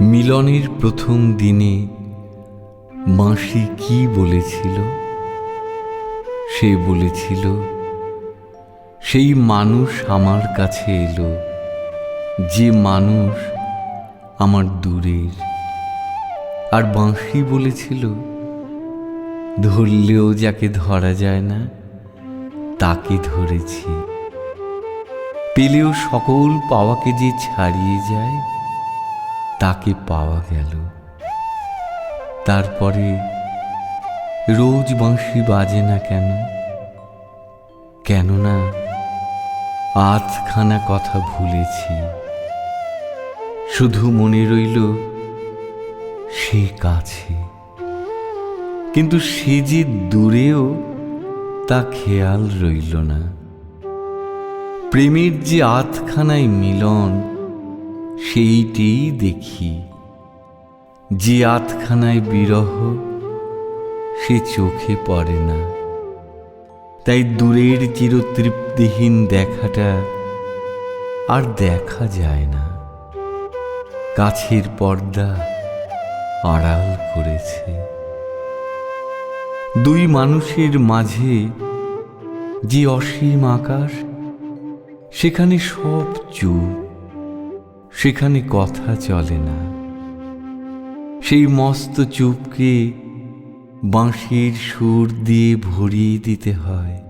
মিলনের প্রথম দিনে মাসি কি বলেছিল? সে বলেছিল, সেই মানুষ আমার কাছে এলো, যে মানুষ আমার দূরের। আর বাঁশি বলেছিল, ধরলেও যাকে ধরা যায় না, তাকে ধরেছি। পেলেও সকল পাওয়াকে যে ছাড়িয়ে যায় তাকে পাওয়া গেল। তারপরে রোজ বাঁশি বাজে না কেন? কেননা আধখানা কথা ভুলেছি। শুধু মনে রইল সে কাছে। কিন্তু সে যে দূরেও তা খেয়াল রইল না। প্রেমের যে আধখানায় মিলন সেইটেই দেখি। যে আধখানায় বিরহ, সে চোখে পড়ে না। তাই দূরের চিরতৃপ্তিহীন দেখাটা আর দেখা যায় না। কাছের পর্দা আড়াল করেছে। দুই মানুষের মাঝে যে অসীম আকাশ, সেখানে সব চুপ সেখানে কথা চলে না। সেই মস্ত চুপকে বাঁশির সুর দিয়ে ভরিয়ে দিতে হয়।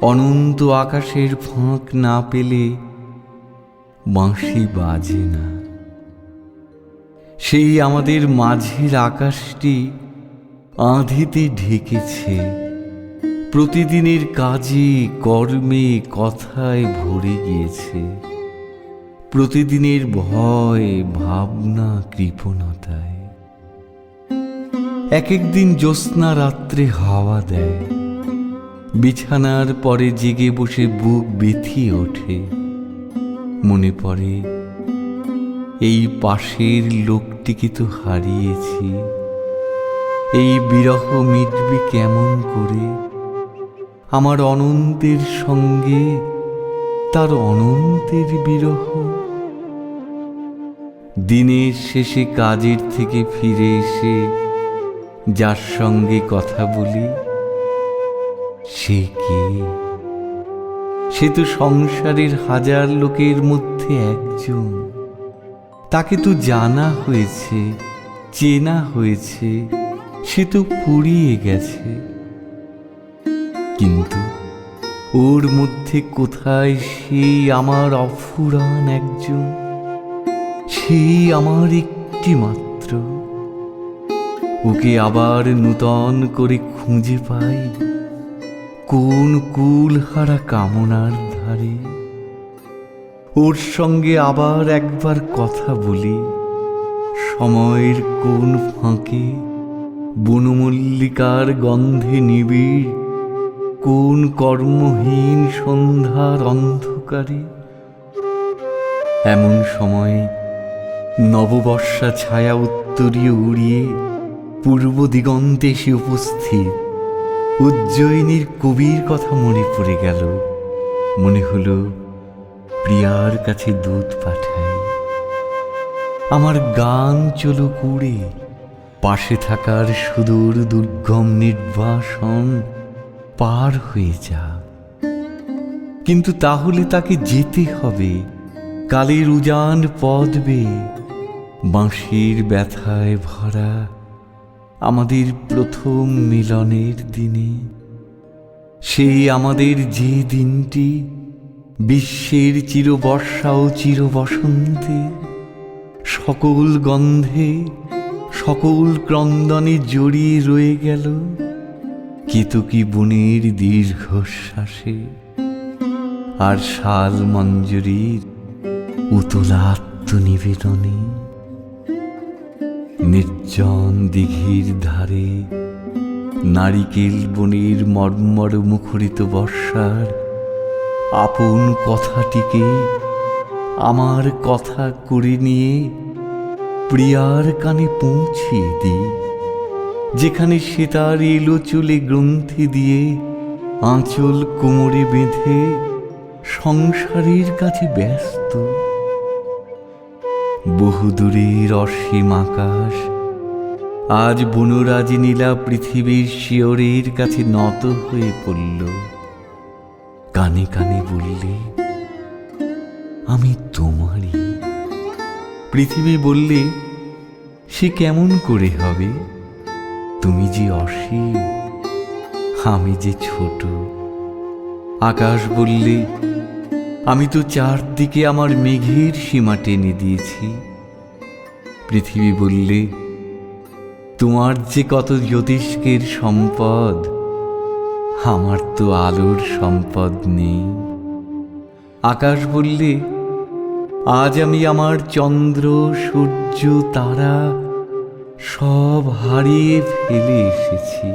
অনন্ত আকাশের ফাঁক না পেলে বাঁশি বাজে না। সেই আমাদের মাঝের আকাশটি আঁধিতে ঢেকেছে। প্রতিদিনের কাজে, কর্মে, কথায় ভরে গিয়েছে। প্রতিদিনের ভয়, ভাবনা, কৃপণতায়। এক একদিন জ্যোৎস্না রাত্রে হাওয়া দেয়। বিছানার পরে জেগে বসে বুক বেথিয়ে ওঠে। মনে পড়ে, এই পাশের লোকটিকে তো হারিয়েছি। এই বিরহ মিটবে কেমন করে? আমার অনন্তের সঙ্গে তার অনন্তের বিরহ। দিনের শেষে কাজের থেকে ফিরে এসে যার সঙ্গে কথা বলি, সে কে? সে তো সংসারের হাজার লোকের মধ্যে একজন। তাকে তো জানা হয়েছে, চেনা হয়েছে, সে তো পুড়িয়ে গেছে। কিন্তু ওর মধ্যে কোথায় সেই আমার অফুরান একজন? সেই আমার একটি মাত্র। ওকে আবার নূতন করে খুঁজে পাই কোন কুল হারা কামনার ধারে। ওর সঙ্গে আবার একবার কথা বলি। সময়ের কোন ফাঁকে বনমল্লিকার গন্ধে নিবিড়। কোন কর্মহীন সন্ধ্যার অন্ধকারে। এমন সময়ে নববর্ষা ছায়া উত্তরীয় উড়িয়ে পূর্ব দিগন্তে এসে উপস্থিত। উজ্জয়িনীর কবির কথা মনে পড়ে গেল। মনে হলো প্রিয়ার কাছে দুধ পাঠাই আমার গান চলো কুড়ে। পাশে থাকার সুদূর দুর্গম নির্বাসন পার হয়ে যা। কিন্তু তাহলে তাকে যেতে হবে। কালের উজান পদ বেয়ে বাঁশির ব্যথায় ভরা আমাদের প্রথম মিলনের দিনে, সেই আমাদের যে দিনটি বিশ্বের চিরবর্ষা ও চির বসন্তে সকল গন্ধে, সকল ক্রন্দনে জড়িয়ে রয়ে গেল কেতকী বনের দীর্ঘশ্বাসে আর শাল মঞ্জুরির উতলাত্ম নিবেদনে নির্জন দিঘির ধারে নারিকেল বনের মর্মর মুখরিত বর্ষার আপন কথাটিকে আমার কথা করে নিয়ে প্রিয়ার কানে পৌঁছিয়ে দিই, যেখানে সে তার এলো চুলে গ্রন্থি দিয়ে আঁচল কোমরে বেঁধে সংসারের কাছে ব্যস্ত। বহুদূরের অসীম আকাশ। আজ বনরাজ নীলা পৃথিবীর শিয়রের কাছে নত হয়ে পড়ল। কানে কানে বললে, আমি তোমারই। পৃথিবী বললে, সে কেমন করে হবে? তুমি যে অসীম, আমি যে ছোট। আকাশ বললে আমি তো চারদিকে আমার মেঘের সীমা টেনে দিয়েছি। পৃথিবী বললে, তোমার যে কত জ্যোতিষ্কের সম্পদ, আমার তো আলোর সম্পদ নেই। আকাশ বললে, আজ আমি আমার চন্দ্র, সূর্য, তারা সব হারিয়ে ফেলে এসেছি।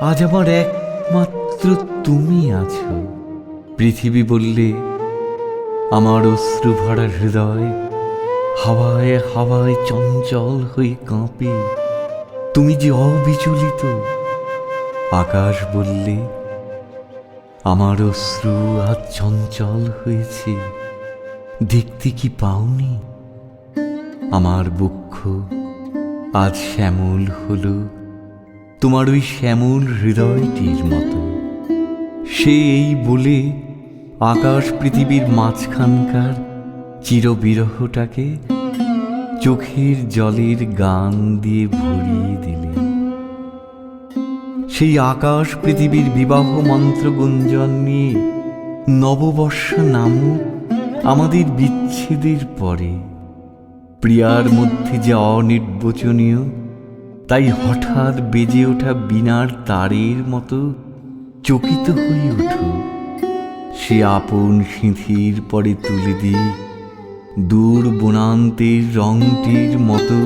আজ আমার একমাত্র তুমি আছো। পৃথিবী বললে, আমার অশ্রু ভরা হৃদয় হাওয়ায় হাওয়ায় চঞ্চল হয়ে কাঁপে। তুমি যে অবিচলিত, আকাশ বললে, আমার অশ্রু আজ চঞ্চল হয়েছে। দেখতে কি পাওনি? আমার বক্ষ আজ শ্যামল হলো। তোমার ওই শ্যামল হৃদয়টির মতো। সে এই বলে আকাশ পৃথিবীর মাঝখানকার চিরবিরহটাকে চোখের জলের গান দিয়ে ভরিয়ে দিলে। সেই আকাশ পৃথিবীর বিবাহ মন্ত্র গুঞ্জন নিয়ে নববর্ষ নামক আমাদের বিচ্ছেদের পরে। প্রিয়ার মধ্যে যে অনির্বচনীয়, তাই হঠাৎ বেজে ওঠা বিনার তারের মতো চকিত হয়ে উঠুক সে আপন সিঁথির পরে তুলে দিই। দূর বনান্তের রংটির মতো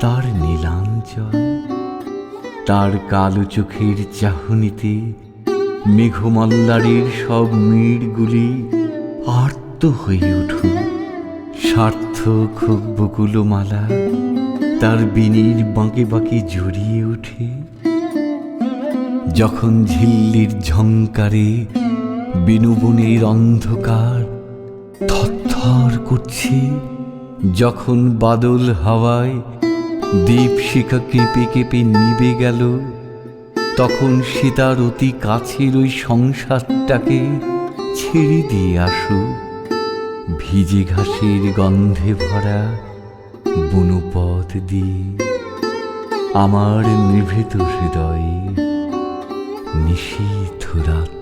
তার নীলাঞ্চল। তার কালো চোখের চাহনিতে মেঘমল্লারের সব মিড়গুলি আর্ত হয়ে উঠুক সার্থক হোক বকুলমালা তার বিনির বাঁকে বাঁকে জড়িয়ে ওঠে। যখন ঝিল্লির ঝংকারে বিনুবনের অন্ধকার থরথর করছে, যখন বাদল হাওয়ায় দ্বীপ শিখা কেঁপে কেঁপে নিবে গেল, তখন সে তার অতি কাছের ওই সংসারটাকে ছেড়ে দিয়ে আসুক ভিজে ঘাসের গন্ধে ভরা বনপথ দিয়ে আমার নিভৃত হৃদয়ে নিশীথ রাত